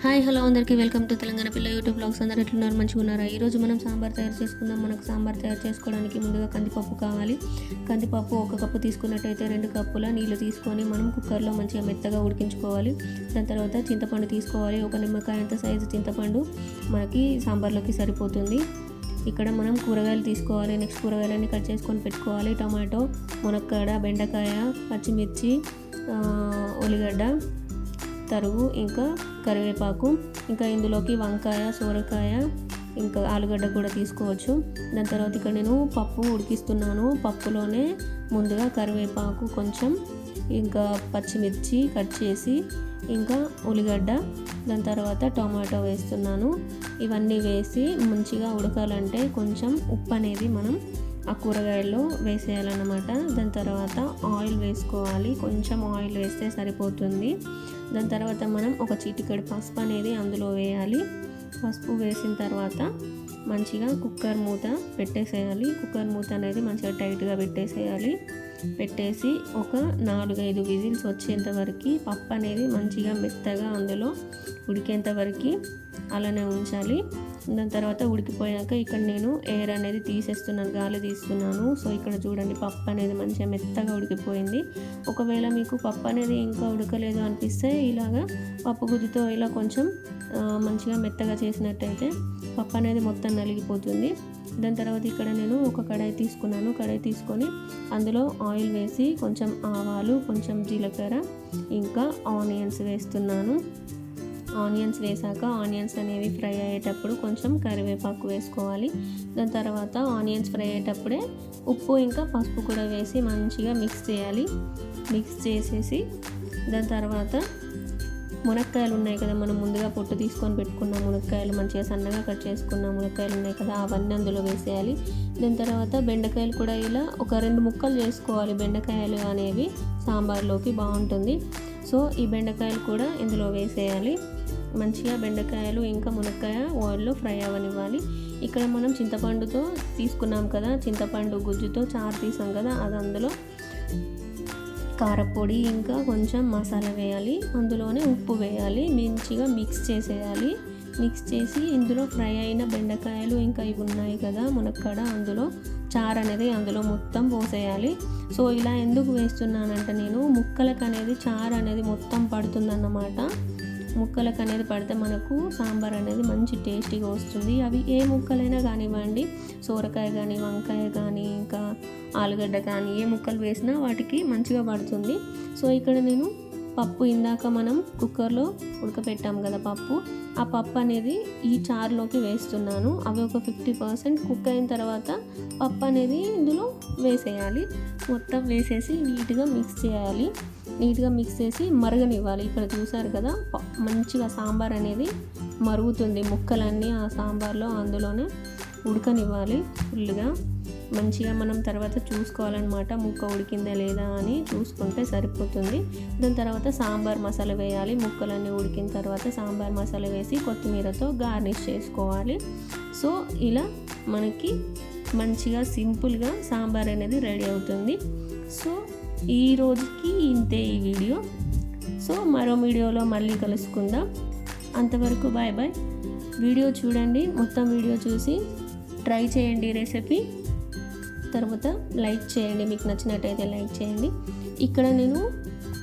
Hi hello అందరికీ welcome to Telangana Pilla YouTube blogs అందరు ఎట్లున్నారు? మంచిగా ఉన్నారా? ఈరోజు మనం సాంబార్ తయారు చేసుకుందాం. మనకు సాంబార్ తయారు చేసుకోవడానికి ముందుగా కందిపప్పు కావాలి. కందిపప్పు ఒక కప్పు తీసుకున్నట్టయితే రెండు కప్పుల నీళ్ళు తీసుకొని మనం కుక్కర్లో మంచిగా మెత్తగా ఉడికించుకోవాలి. దాని తర్వాత చింతపండు తీసుకోవాలి. ఒక నిమ్మకాయ అంత సైజు చింతపండు మనకి సాంబార్లోకి సరిపోతుంది. ఇక్కడ మనం కూరగాయలు తీసుకోవాలి. నెక్స్ట్ కూరగాయలన్నీ కట్ చేసుకొని పెట్టుకోవాలి. టమాటో మునక్కాడ బెండకాయ పచ్చిమిర్చి ఉల్లిగడ్డ తరుగు ఇంకా కరివేపాకు ఇంకా ఇందులోకి వంకాయ సోరకాయ ఇంకా ఆలుగడ్డ కూడా తీసుకోవచ్చు. దాని తర్వాత ఇక్కడ నేను పప్పు ఉడికిస్తున్నాను. పప్పులోనే ముందుగా కరివేపాకు కొంచెం ఇంకా పచ్చిమిర్చి కట్ చేసి ఇంకా ఉల్లిగడ్డ దాని తర్వాత టొమాటో వేస్తున్నాను. ఇవన్నీ వేసి మంచిగా ఉడకాలంటే కొంచెం ఉప్పు అనేది మనం ఆ కూరగాయల్లో వేసేయాలన్నమాట. దాని తర్వాత ఆయిల్ వేసుకోవాలి. కొంచెం ఆయిల్ వేస్తే సరిపోతుంది. దాని తర్వాత మనం ఒక చిటికెడు పసుపు అనేది అందులో వేయాలి. పసుపు వేసిన తర్వాత మంచిగా కుక్కర్ మూత పెట్టేసేయాలి. కుక్కర్ మూత అనేది మంచిగా టైట్గా పెట్టేసేయాలి. పెట్టేసి ఒక నాలుగైదు విజిల్స్ వచ్చేంత వరకు పప్పు అనేది మంచిగా మెత్తగా అందులో ఉడికేంత వరకు అలానే ఉంచాలి. దాని తర్వాత ఉడికిపోయాక ఇక్కడ నేను ఎయిర్ అనేది తీసేస్తున్నాను గాలి తీస్తున్నాను. సో ఇక్కడ చూడండి పప్పు అనేది మంచిగా మెత్తగా ఉడికిపోయింది. ఒకవేళ మీకు పప్పు అనేది ఇంకా ఉడకలేదు అనిపిస్తే ఇలాగా పప్పు గుద్దితో ఇలా కొంచెం మంచిగా మెత్తగా చేసినట్టయితే పప్పు అనేది మొత్తం నలిగిపోతుంది. దాని తర్వాత ఇక్కడ నేను ఒక కడాయి తీసుకున్నాను. కడాయి తీసుకొని అందులో ఆయిల్ వేసి కొంచెం ఆవాలు కొంచెం జీలకర్ర ఇంకా ఆనియన్స్ వేస్తున్నాను. ఆనియన్స్ వేసాక ఆనియన్స్ అనేవి ఫ్రై అయ్యేటప్పుడు కొంచెం కరివేపాకు వేసుకోవాలి. దాని తర్వాత ఆనియన్స్ ఫ్రై అయ్యేటప్పుడే ఉప్పు ఇంకా పసుపు కూడా వేసి మంచిగా మిక్స్ చేయాలి. మిక్స్ చేసేసి దాని తర్వాత మునక్కాయలు ఉన్నాయి కదా మనం ముందుగా పొట్టు తీసుకొని పెట్టుకున్న మునక్కాయలు మంచిగా సన్నగా కట్ చేసుకున్న మునక్కాయలు ఉన్నాయి కదా అవన్నీ అందులో వేసేయాలి. దాని తర్వాత బెండకాయలు కూడా ఇలా ఒక రెండు ముక్కలు చేసుకోవాలి. బెండకాయలు అనేవి సాంబార్లోకి బాగుంటుంది. సో ఈ బెండకాయలు కూడా ఇందులో వేసేయాలి. మంచిగా బెండకాయలు ఇంకా మునక్కాయ ఆయిల్లో ఫ్రై అవ్వనివ్వాలి ఇక్కడ మనం చింతపండుతో తీసుకున్నాం కదా చింతపండు గుజ్జుతో చారు తీసాం కదా అది అందులో కారపొడి ఇంకా కొంచెం మసాలా వేయాలి. అందులోనే ఉప్పు వేయాలి. మంచిగా మిక్స్ చేసేయాలి. మిక్స్ చేసి ఇందులో ఫ్రై అయిన బెండకాయలు ఇంకా ఇవి ఉన్నాయి కదా మునక్కడ. అందులో చారు అనేది అందులో మొత్తం పోసేయాలి. సో ఇలా ఎందుకు వేస్తున్నానంటే నేను ముక్కలకు అనేది చారు అనేది మొత్తం పడుతుందన్నమాట. ముక్కలకు అనేది పడితే మనకు సాంబార్ అనేది మంచి టేస్టీగా వస్తుంది. అవి ఏ ముక్కలైనా కానివ్వండి సోరకాయ కానీ వంకాయ కానీ ఇంకా ఆలుగడ్డ కానీ ఏ ముక్కలు వేసినా వాటికి మంచిగా పడుతుంది. సో ఇక్కడ నేను పప్పు ఇందాక మనం కుక్కర్లో ఉడకపెట్టాం కదా పప్పు. ఆ పప్పు అనేది ఈ చారులోకి వేస్తున్నాను. అవి ఒక ఫిఫ్టీ పర్సెంట్ కుక్ అయిన తర్వాత పప్పు అనేది ఇందులో వేసేయాలి. మొత్తం వేసేసి నీట్గా మిక్స్ చేయాలి. నీట్గా మిక్స్ చేసి మరగనివ్వాలి. ఇక్కడ చూసారు కదా మంచిగా సాంబార్ అనేది మరుగుతుంది. ముక్కలన్నీ ఆ సాంబార్లో అందులోనే ఉడకనివ్వాలి ఫుల్గా. మంచిగా మనం తర్వాత చూసుకోవాలన్నమాట ముక్క ఉడికిందా లేదా అని చూసుకుంటే సరిపోతుంది. దాని తర్వాత సాంబార్ మసాలా వేయాలి. ముక్కలన్నీ ఉడికిన తర్వాత సాంబార్ మసాలా వేసి కొత్తిమీరతో గార్నిష్ చేసుకోవాలి. సో ఇలా మనకి మంచిగా సింపుల్గా సాంబార్ అనేది రెడీ అవుతుంది. సో ఈ రోజుకి ఇంతే ఈ వీడియో. సో మరో వీడియోలో మళ్ళీ కలుసుకుందాం. అంతవరకు బాయ్ బాయ్. వీడియో చూడండి మొత్తం వీడియో చూసి ట్రై చేయండి రెసిపీ. తర్వాత లైక్ చేయండి మీకు నచ్చినట్టయితే లైక్ చేయండి. ఇక్కడ నేను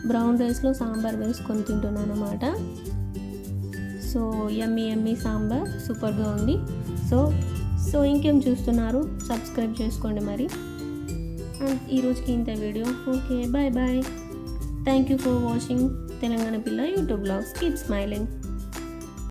బ్రౌన్ రైస్లో సాంబార్ వేసుకొని తింటున్నాను అన్నమాట సో ఎమ్మి ఎమ్మి సాంబార్ సూపర్గా ఉంది. సో సో ఇంకేం చూస్తున్నారు? సబ్స్క్రైబ్ చేసుకోండి మరి. అండ్ ఈ ఇంత video. Okay bye bye thank you for watching Telangana పిల్ల యూట్యూబ్ బ్లాగ్స్. Keep smiling